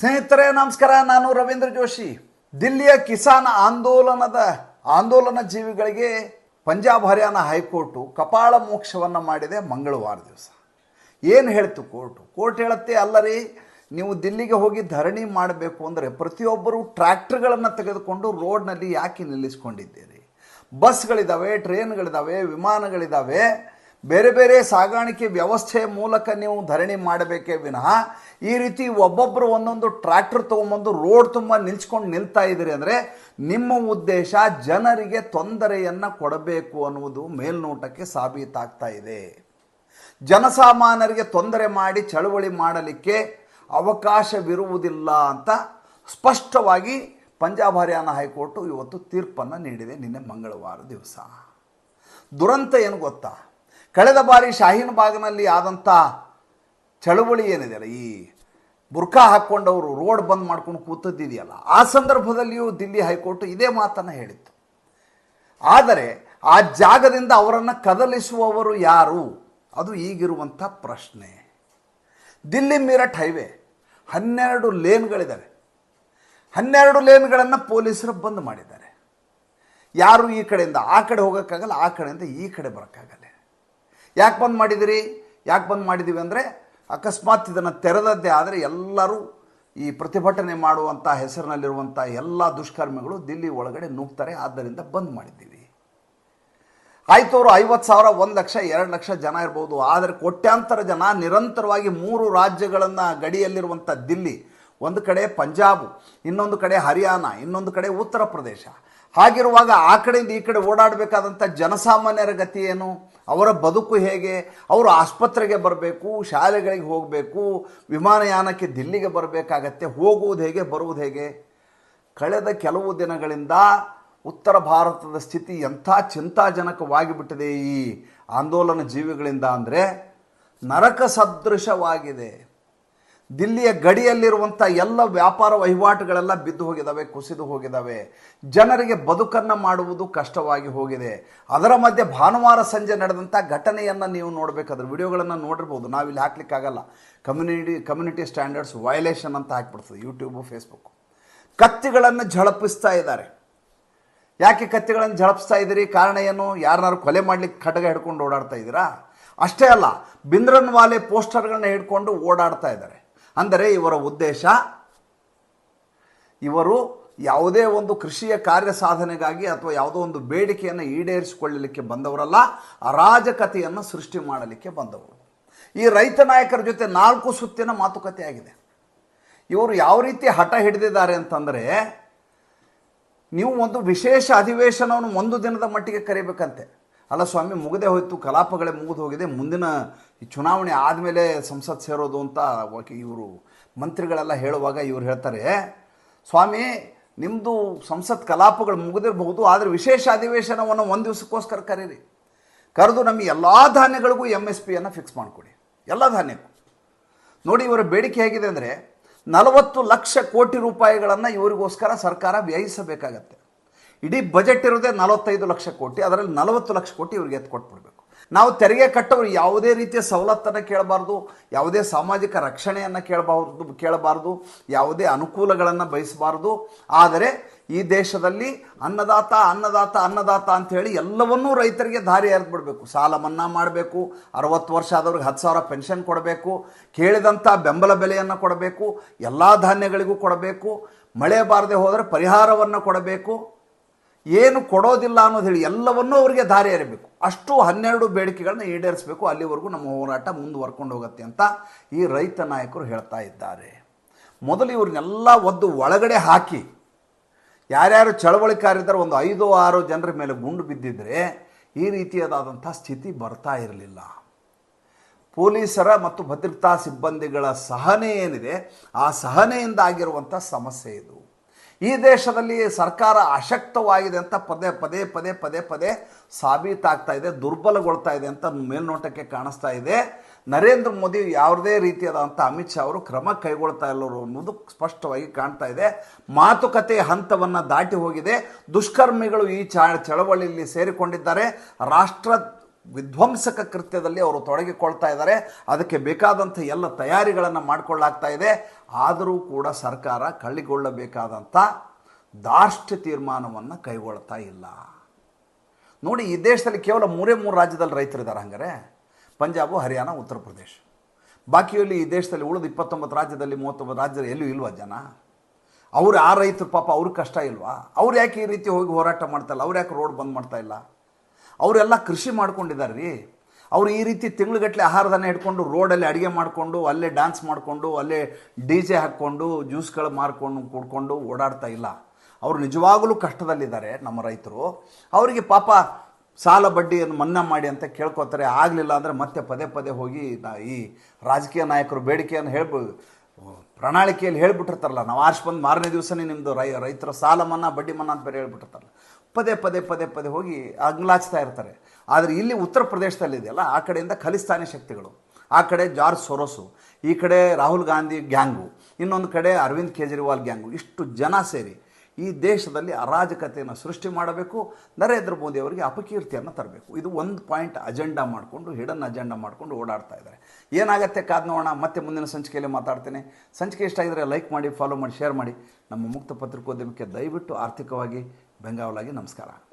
ಸ್ನೇಹಿತರೆ, ನಮಸ್ಕಾರ. ನಾನು ರವೀಂದ್ರ ಜೋಶಿ. ದಿಲ್ಲಿಯ ಕಿಸಾನ್ ಆಂದೋಲನದ ಆಂದೋಲನ ಜೀವಿಗಳಿಗೆ ಪಂಜಾಬ್, ಹರಿಯಾಣ ಹೈಕೋರ್ಟು ಕಪಾಳ ಮೋಕ್ಷವನ್ನು ಮಾಡಿದೆ ಮಂಗಳವಾರ ದಿವಸ. ಏನು ಹೇಳ್ತು ಕೋರ್ಟು? ಕೋರ್ಟ್ ಹೇಳುತ್ತೆ, ಅಲ್ಲರಿ, ನೀವು ದಿಲ್ಲಿಗೆ ಹೋಗಿ ಧರಣಿ ಮಾಡಬೇಕು ಅಂದರೆ ಪ್ರತಿಯೊಬ್ಬರು ಟ್ರ್ಯಾಕ್ಟರ್ಗಳನ್ನು ತೆಗೆದುಕೊಂಡು ರೋಡ್ನಲ್ಲಿ ಯಾಕೆ ನಿಲ್ಲಿಸ್ಕೊಂಡಿದ್ದೀರಿ? ಬಸ್ಗಳಿದ್ದಾವೆ ಟ್ರೈನ್ಗಳಿದ್ದಾವೆ ವಿಮಾನಗಳಿದ್ದಾವೆ ಬೇರೆ ಬೇರೆ ಸಾಗಾಣಿಕೆ ವ್ಯವಸ್ಥೆಯ ಮೂಲಕ ನೀವು ಧರಣಿ ಮಾಡಬೇಕೇ ವಿನಃ ಈ ರೀತಿ ಒಬ್ಬೊಬ್ಬರು ಒಂದೊಂದು ಟ್ರ್ಯಾಕ್ಟರ್ ತೊಗೊಂಬಂದು ರೋಡ್ ತುಂಬ ನಿಲ್ಸ್ಕೊಂಡು ನಿಲ್ತಾ ಇದ್ದೀರಿ ಅಂದರೆ ನಿಮ್ಮ ಉದ್ದೇಶ ಜನರಿಗೆ ತೊಂದರೆಯನ್ನು ಕೊಡಬೇಕು ಅನ್ನುವುದು ಮೇಲ್ನೋಟಕ್ಕೆ ಸಾಬೀತಾಗ್ತಾ ಇದೆ. ಜನಸಾಮಾನ್ಯರಿಗೆ ತೊಂದರೆ ಮಾಡಿ ಚಳವಳಿ ಮಾಡಲಿಕ್ಕೆ ಅವಕಾಶವಿರುವುದಿಲ್ಲ ಅಂತ ಸ್ಪಷ್ಟವಾಗಿ ಪಂಜಾಬ್, ಹರಿಯಾಣ ಹೈಕೋರ್ಟು ಇವತ್ತು ತೀರ್ಪನ್ನು ನೀಡಿದೆ ನಿನ್ನೆ ಮಂಗಳವಾರ ದಿವಸ. ದುರಂತ ಏನು ಗೊತ್ತಾ? ಕಳೆದ ಬಾರಿ ಶಾಹೀನ್ ಬಾಗ್ನಲ್ಲಿ ಆದಂಥ ಚಳುವಳಿ ಏನಿದೆಯಲ್ಲ ಈ ಬುರ್ಕಾ ಹಾಕ್ಕೊಂಡವರು ರೋಡ್ ಬಂದ್ ಮಾಡ್ಕೊಂಡು ಕೂತದ್ದಿದೆಯಲ್ಲ ಆ ಸಂದರ್ಭದಲ್ಲಿಯೂ ದಿಲ್ಲಿ ಹೈಕೋರ್ಟ್ ಇದೇ ಮಾತನ್ನು ಹೇಳಿತ್ತು. ಆದರೆ ಆ ಜಾಗದಿಂದ ಅವರನ್ನು ಕದಲಿಸುವವರು ಯಾರು? ಅದು ಈಗಿರುವಂಥ ಪ್ರಶ್ನೆ. ದಿಲ್ಲಿ ಮೀರಟ್ ಹೈವೇ ಹನ್ನೆರಡು ಲೇನ್ಗಳಿದ್ದಾವೆ ಹನ್ನೆರಡು ಲೇನ್ಗಳನ್ನು ಪೊಲೀಸರು ಬಂದ್ ಮಾಡಿದ್ದಾರೆ. ಯಾರು ಈ ಕಡೆಯಿಂದ? ಆ ಕಡೆ ಹೋಗೋಕ್ಕಾಗಲ್ಲ, ಆ ಕಡೆಯಿಂದ ಈ ಕಡೆ ಬರೋಕ್ಕಾಗಲ್ಲ. ಯಾಕೆ ಬಂದ್ ಮಾಡಿದಿರಿ? ಯಾಕೆ ಬಂದ್ ಮಾಡಿದ್ದೀವಿ ಅಂದರೆ ಅಕಸ್ಮಾತ್ ಇದನ್ನು ತೆರೆದದ್ದೇ ಆದರೆ ಎಲ್ಲರೂ ಈ ಪ್ರತಿಭಟನೆ ಮಾಡುವಂಥ ಹೆಸರಿನಲ್ಲಿರುವಂಥ ಎಲ್ಲ ದುಷ್ಕರ್ಮಿಗಳು ದಿಲ್ಲಿ ಒಳಗಡೆ ನುಗ್ತಾರೆ, ಆದ್ದರಿಂದ ಬಂದ್ ಮಾಡಿದ್ದೀವಿ. ಆಯ್ತು ಅವರು ಐವತ್ತು ಸಾವಿರ, ಒಂದು ಲಕ್ಷ, ಎರಡು ಲಕ್ಷ ಜನ ಇರ್ಬೋದು. ಆದರೆ ಕೋಟ್ಯಾಂತರ ಜನ ನಿರಂತರವಾಗಿ ಮೂರು ರಾಜ್ಯಗಳನ್ನು ಗಡಿಯಲ್ಲಿರುವಂಥ ದಿಲ್ಲಿ, ಒಂದು ಕಡೆ ಪಂಜಾಬ್, ಇನ್ನೊಂದು ಕಡೆ ಹರಿಯಾಣ, ಇನ್ನೊಂದು ಕಡೆ ಉತ್ತರ ಪ್ರದೇಶ. ಹಾಗಿರುವಾಗ ಆ ಕಡೆಯಿಂದ ಈ ಕಡೆ ಓಡಾಡಬೇಕಾದಂಥ ಜನಸಾಮಾನ್ಯರ ಗತಿ ಏನು? ಅವರ ಬದುಕು ಹೇಗೆ? ಅವರು ಆಸ್ಪತ್ರೆಗೆ ಬರಬೇಕು, ಶಾಲೆಗಳಿಗೆ ಹೋಗಬೇಕು, ವಿಮಾನಯಾನಕ್ಕೆ ದಿಲ್ಲಿಗೆ ಬರಬೇಕಾಗತ್ತೆ, ಹೋಗುವುದು ಹೇಗೆ, ಬರುವುದು ಹೇಗೆ? ಕಳೆದ ಕೆಲವು ದಿನಗಳಿಂದ ಉತ್ತರ ಭಾರತದ ಸ್ಥಿತಿ ಎಂಥ ಚಿಂತಾಜನಕವಾಗಿ ಬಿಟ್ಟಿದೆ ಈ ಆಂದೋಲನ ಜೀವಿಗಳಿಂದ ಅಂದರೆ ನರಕ ಸದೃಶವಾಗಿದೆ. ದಿಲ್ಲಿಯ ಗಡಿಯಲ್ಲಿರುವಂಥ ಎಲ್ಲ ವ್ಯಾಪಾರ ವಹಿವಾಟುಗಳೆಲ್ಲ ಬಿದ್ದು ಹೋಗಿದ್ದಾವೆ ಕುಸಿದು ಹೋಗಿದ್ದಾವೆ ಜನರಿಗೆ ಬದುಕನ್ನು ಮಾಡುವುದು ಕಷ್ಟವಾಗಿ ಹೋಗಿದೆ. ಅದರ ಮಧ್ಯೆ ಭಾನುವಾರ ಸಂಜೆ ನಡೆದಂಥ ಘಟನೆಯನ್ನು ನೀವು ನೋಡಬೇಕಾದ್ರೆ ವಿಡಿಯೋಗಳನ್ನು ನೋಡಿರ್ಬೋದು. ನಾವಿಲ್ಲಿ ಹಾಕ್ಲಿಕ್ಕಾಗಲ್ಲ ಕಮ್ಯುನಿಟಿ ಕಮ್ಯುನಿಟಿ ಸ್ಟ್ಯಾಂಡರ್ಡ್ಸ್ ವಯಲೇಷನ್ ಅಂತ ಹಾಕ್ಬಿಡ್ತದೆ, ಯೂಟ್ಯೂಬು, ಫೇಸ್ಬುಕ್ಕು. ಕತ್ತಿಗಳನ್ನು ಝಳಪಿಸ್ತಾ ಇದ್ದಾರೆ. ಯಾಕೆ ಕತ್ತಿಗಳನ್ನು ಝಳಪಿಸ್ತಾ ಇದ್ದೀರಿ? ಕಾರಣ ಏನು? ಯಾರನ್ನಾರು ಕೊಲೆ ಮಾಡ್ಲಿಕ್ಕೆ ಖಡ್ಗ ಹಿಡ್ಕೊಂಡು ಓಡಾಡ್ತಾ ಇದ್ದೀರಾ? ಅಷ್ಟೇ ಅಲ್ಲ, ಬಿಂದ್ರನ್ ವಾಲೆ ಪೋಸ್ಟರ್ಗಳನ್ನ ಹಿಡ್ಕೊಂಡು ಓಡಾಡ್ತಾ ಇದ್ದಾರೆ. ಅಂದರೆ ಇವರ ಉದ್ದೇಶ ಇವರು ಯಾವುದೇ ಒಂದು ಕೃಷಿಯ ಕಾರ್ಯ ಸಾಧನೆಗಾಗಿ ಅಥವಾ ಯಾವುದೋ ಒಂದು ಬೇಡಿಕೆಯನ್ನು ಈಡೇರಿಸಿಕೊಳ್ಳಲಿಕ್ಕೆ ಬಂದವರಲ್ಲ, ಅರಾಜಕತೆಯನ್ನು ಸೃಷ್ಟಿ ಮಾಡಲಿಕ್ಕೆ ಬಂದವರು. ಈ ರೈತ ನಾಯಕರ ಜೊತೆ ನಾಲ್ಕು ಸುತ್ತಿನ ಮಾತುಕತೆ ಆಗಿದೆ. ಇವರು ಯಾವ ರೀತಿ ಹಠ ಹಿಡಿದಿದ್ದಾರೆ ಅಂತಂದರೆ, ನೀವು ಒಂದು ವಿಶೇಷ ಅಧಿವೇಶನವನ್ನು ಒಂದು ದಿನದ ಮಟ್ಟಿಗೆ ಕರಿಬೇಕಂತೆ. ಅಲ್ಲ ಸ್ವಾಮಿ, ಮುಗದೆ ಹೋಯಿತು, ಕಲಾಪಗಳೇ ಮುಗಿದು ಹೋಗಿದೆ, ಮುಂದಿನ ಈ ಚುನಾವಣೆ ಆದಮೇಲೆ ಸಂಸತ್ ಸೇರೋದು ಅಂತ ಇವರು, ಮಂತ್ರಿಗಳೆಲ್ಲ ಹೇಳುವಾಗ ಇವರು ಹೇಳ್ತಾರೆ, ಸ್ವಾಮಿ ನಿಮ್ಮದು ಸಂಸತ್ ಕಲಾಪಗಳು ಮುಗಿದಿರಬಹುದು ಆದರೆ ವಿಶೇಷ ಅಧಿವೇಶನವನ್ನು ಒಂದು ದಿವಸಕ್ಕೋಸ್ಕರ ಕರೀರಿ. ಕರೆದು ನಮಗೆ ಎಲ್ಲ ಧಾನ್ಯಗಳಿಗೂ ಎಂ ಎಸ್ ಪಿಯನ್ನು ಫಿಕ್ಸ್ ಮಾಡಿಕೊಡಿ. ಎಲ್ಲ ಧಾನ್ಯಕ್ಕೂ. ನೋಡಿ ಇವರ ಬೇಡಿಕೆ ಹೇಗಿದೆ ಅಂದರೆ, ನಲವತ್ತು ಲಕ್ಷ ಕೋಟಿ ರೂಪಾಯಿಗಳನ್ನು ಇವರಿಗೋಸ್ಕರ ಸರ್ಕಾರ ವ್ಯಯಿಸಬೇಕಾಗತ್ತೆ. ಇಡೀ ಬಜೆಟ್ ಇರೋದೇ ನಲವತ್ತೈದು ಲಕ್ಷ ಕೋಟಿ, ಅದರಲ್ಲಿ ನಲವತ್ತು ಲಕ್ಷ ಕೋಟಿ ಇವ್ರಿಗೆ ಎತ್ತು ಕೊಟ್ಬಿಡ್ಬೇಕು. ನಾವು ತೆರಿಗೆ ಕಟ್ಟವರು ಯಾವುದೇ ರೀತಿಯ ಸವಲತ್ತನ್ನು ಕೇಳಬಾರ್ದು, ಯಾವುದೇ ಸಾಮಾಜಿಕ ರಕ್ಷಣೆಯನ್ನು ಕೇಳಬಾರ್ದು ಕೇಳಬಾರ್ದು, ಯಾವುದೇ ಅನುಕೂಲಗಳನ್ನು ಬಯಸಬಾರ್ದು. ಆದರೆ ಈ ದೇಶದಲ್ಲಿ ಅನ್ನದಾತ ಅನ್ನದಾತ ಅನ್ನದಾತ ಅಂಥೇಳಿ ಎಲ್ಲವನ್ನೂ ರೈತರಿಗೆ ದಾರಿ ಎರೆದ್ಬಿಡ್ಬೇಕು. ಸಾಲ ಮನ್ನಾ ಮಾಡಬೇಕು, ಅರವತ್ತು ವರ್ಷ ಆದವ್ರಿಗೆ ಹತ್ತು ಸಾವಿರ ಪೆನ್ಷನ್ ಕೊಡಬೇಕು ಕೇಳಿದಂಥ ಬೆಂಬಲ ಬೆಲೆಯನ್ನು ಕೊಡಬೇಕು, ಎಲ್ಲ ಧಾನ್ಯಗಳಿಗೂ ಕೊಡಬೇಕು, ಮಳೆ ಬಾರದೆ ಹೋದರೆ ಪರಿಹಾರವನ್ನು ಕೊಡಬೇಕು. ಏನು ಕೊಡೋದಿಲ್ಲ ಅನ್ನೋದು ಹೇಳಿ ಎಲ್ಲವನ್ನೂ ಅವರಿಗೆ ದಾರಿ ಎರಿಬೇಕು ಅಷ್ಟು ಹನ್ನೆರಡು ಬೇಡಿಕೆಗಳನ್ನ ಈಡೇರಿಸಬೇಕು. ಅಲ್ಲಿವರೆಗೂ ನಮ್ಮ ಹೋರಾಟ ಮುಂದುವರ್ಕೊಂಡು ಹೋಗುತ್ತೆ ಅಂತ ಈ ರೈತ ನಾಯಕರು ಹೇಳ್ತಾ ಇದ್ದಾರೆ. ಮೊದಲು ಇವ್ರನ್ನೆಲ್ಲ ಒದ್ದು ಒಳಗಡೆ ಹಾಕಿ, ಯಾರ್ಯಾರು ಚಳವಳಿಕಾರಿದ್ದಾರೆ, ಒಂದು ಐದು ಆರು ಜನರ ಮೇಲೆ ಗುಂಡು ಬಿದ್ದಿದ್ರೆ ಈ ರೀತಿಯಾದಂಥ ಸ್ಥಿತಿ ಬರ್ತಾ ಇರಲಿಲ್ಲ. ಪೊಲೀಸರ ಮತ್ತು ಭದ್ರತಾ ಸಿಬ್ಬಂದಿಗಳ ಸಹನೆ ಏನಿದೆ, ಆ ಸಹನೆಯಿಂದ ಆಗಿರುವಂಥ ಸಮಸ್ಯೆ ಇದು. ಈ ದೇಶದಲ್ಲಿ ಸರ್ಕಾರ ಅಶಕ್ತವಾಗಿದೆ ಅಂತ ಪದೇ ಪದೇ ಪದೇ ಪದೇ ಪದೇ ಸಾಬೀತಾಗ್ತಾ ಇದೆ, ದುರ್ಬಲಗೊಳ್ತಾ ಇದೆ ಅಂತ ಮೇಲ್ನೋಟಕ್ಕೆ ಕಾಣಿಸ್ತಾ ಇದೆ. ನರೇಂದ್ರ ಮೋದಿ ಯಾವುದೇ ರೀತಿಯಾದಂಥ ಅಮಿತ್ ಶಾ ಅವರು ಕ್ರಮ ಕೈಗೊಳ್ತಾ ಇಲ್ಲರು ಅನ್ನೋದು ಸ್ಪಷ್ಟವಾಗಿ ಕಾಣ್ತಾ ಇದೆ. ಮಾತುಕತೆ ಹಂತವನ್ನು ದಾಟಿ ಹೋಗಿದೆ. ದುಷ್ಕರ್ಮಿಗಳು ಈ ಚಳವಳಿಯಲ್ಲಿ ಸೇರಿಕೊಂಡಿದ್ದಾರೆ. ರಾಷ್ಟ್ರ ವಿಧ್ವಂಸಕ ಕೃತ್ಯದಲ್ಲಿ ಅವರು ತೊಡಗಿಕೊಳ್ತಾ ಇದ್ದಾರೆ. ಅದಕ್ಕೆ ಬೇಕಾದಂಥ ಎಲ್ಲ ತಯಾರಿಗಳನ್ನು ಮಾಡಿಕೊಳ್ಳಾಗ್ತಾ ಇದೆ. ಆದರೂ ಕೂಡ ಸರ್ಕಾರ ಕಳ್ಳಿಗೊಳ್ಳಬೇಕಾದಂಥ ದಾರ್ಷ್ಟ ತೀರ್ಮಾನವನ್ನು ಕೈಗೊಳ್ತಾ ಇಲ್ಲ. ನೋಡಿ, ಈ ದೇಶದಲ್ಲಿ ಕೇವಲ ಮೂರೇ ಮೂರು ರಾಜ್ಯದಲ್ಲಿ ರೈತರಿದ್ದಾರೆ ಹಂಗಾರೆ. ಪಂಜಾಬು, ಹರಿಯಾಣ, ಉತ್ತರ ಪ್ರದೇಶ. ಬಾಕಿಯಲ್ಲಿ ಈ ದೇಶದಲ್ಲಿ ಉಳಿದ ಇಪ್ಪತ್ತೊಂಬತ್ತು ರಾಜ್ಯದಲ್ಲಿ ಮೂವತ್ತೊಂಬತ್ತು ರಾಜ್ಯದಲ್ಲಿ ಎಲ್ಲೂ ಇಲ್ವಾ ಜನ? ಅವ್ರು ಆ ರೈತರು ಪಾಪ ಅವ್ರಿಗೆ ಕಷ್ಟ ಇಲ್ವಾ? ಅವ್ರು ಯಾಕೆ ಈ ರೀತಿ ಹೋಗಿ ಹೋರಾಟ ಮಾಡ್ತಾಯಿಲ್ಲ ಅವ್ರು ಯಾಕೆ ರೋಡ್ ಬಂದ್ ಮಾಡ್ತಾ ಇಲ್ಲ? ಅವರೆಲ್ಲ ಕೃಷಿ ಮಾಡ್ಕೊಂಡಿದ್ದಾರೆ ರೀ. ಅವ್ರು ಈ ರೀತಿ ತಿಂಗ್ಳುಗಟ್ಟಲೆ ಆಹಾರದನ್ನ ಇಟ್ಕೊಂಡು ರೋಡಲ್ಲಿ ಅಡುಗೆ ಮಾಡಿಕೊಂಡು, ಅಲ್ಲೇ ಡ್ಯಾನ್ಸ್ ಮಾಡಿಕೊಂಡು, ಅಲ್ಲೇ ಡಿ ಜೆ ಹಾಕ್ಕೊಂಡು ಜ್ಯೂಸ್ಗಳು ಮಾರ್ಕೊಂಡು, ಕುಡ್ಕೊಂಡು ಓಡಾಡ್ತಾ ಇಲ್ಲ. ಅವರು ನಿಜವಾಗಲೂ ಕಷ್ಟದಲ್ಲಿದ್ದಾರೆ ನಮ್ಮ ರೈತರು. ಅವರಿಗೆ ಪಾಪ ಸಾಲ ಬಡ್ಡಿಯನ್ನು ಮನ್ನಾ ಮಾಡಿ ಅಂತ ಕೇಳ್ಕೊತಾರೆ. ಆಗಲಿಲ್ಲ ಅಂದರೆ ಮತ್ತೆ ಪದೇ ಪದೇ ಹೋಗಿ ಈ ರಾಜಕೀಯ ನಾಯಕರು ಬೇಡಿಕೆಯನ್ನು ಹೇಳ್ಬೋದು ಪ್ರಣಾಳಿಕೆಯಲ್ಲಿ ಹೇಳ್ಬಿಟ್ಟಿರ್ತಾರಲ್ಲ, ನಾವು ಆರ್ಶ್ ಬಂದು ಮಾರನೇ ದಿವಸನೇ ನಿಮ್ಮದು ರೈ, ರೈತರ ಸಾಲ ಮನ್ನಾ, ಬಡ್ಡಿ ಮನ್ನಾ ಅಂತ ಬೇರೆ ಹೇಳ್ಬಿಟ್ಟಿರ್ತಾರಲ್ಲ. ಪದೇ ಪದೇ ಪದೇ ಪದೇ ಹೋಗಿ ಅಂಗ್ಲಾಚ್ತಾ ಇರ್ತಾರೆ. ಆದರೆ ಇಲ್ಲಿ ಉತ್ತರ ಪ್ರದೇಶದಲ್ಲಿ ಇದೆಯಲ್ಲ, ಆ ಕಡೆಯಿಂದ ಖಲಿಸ್ತಾನಿ ಶಕ್ತಿಗಳು, ಆ ಕಡೆ ಜಾರ್ಜ್ ಸೊರೋಸು, ಈ ಕಡೆ ರಾಹುಲ್ ಗಾಂಧಿ ಗ್ಯಾಂಗು, ಇನ್ನೊಂದು ಕಡೆ ಅರವಿಂದ್ ಕೇಜ್ರಿವಾಲ್ ಗ್ಯಾಂಗು, ಇಷ್ಟು ಜನ ಸೇರಿ ಈ ದೇಶದಲ್ಲಿ ಅರಾಜಕತೆಯನ್ನು ಸೃಷ್ಟಿ ಮಾಡಬೇಕು, ನರೇಂದ್ರ ಮೋದಿ ಅವರಿಗೆ ಅಪಕೀರ್ತಿಯನ್ನು ತರಬೇಕು. ಇದು ಒಂದು ಪಾಯಿಂಟ್ ಅಜೆಂಡಾ ಮಾಡಿಕೊಂಡು, ಹಿಡನ್ ಅಜೆಂಡಾ ಮಾಡಿಕೊಂಡು ಓಡಾಡ್ತಾ ಇದ್ದಾರೆ. ಏನಾಗತ್ತೆ ಕಾದ್ ನೋಡೋಣ ಮತ್ತೆ ಮುಂದಿನ ಸಂಚಿಕೆಯಲ್ಲಿ ಮಾತಾಡ್ತೇನೆ. ಸಂಚಿಕೆ ಇಷ್ಟ ಆಗಿದ್ರೆ ಲೈಕ್ ಮಾಡಿ, ಫಾಲೋ ಮಾಡಿ, ಶೇರ್ ಮಾಡಿ. ನಮ್ಮ ಮುಕ್ತ ಪತ್ರಿಕೋದ್ಯಮಕ್ಕೆ ದಯವಿಟ್ಟು ಆರ್ಥಿಕವಾಗಿ ಬೆಂಗಾವಲಾಗಿ ನಮಸ್ಕಾರ.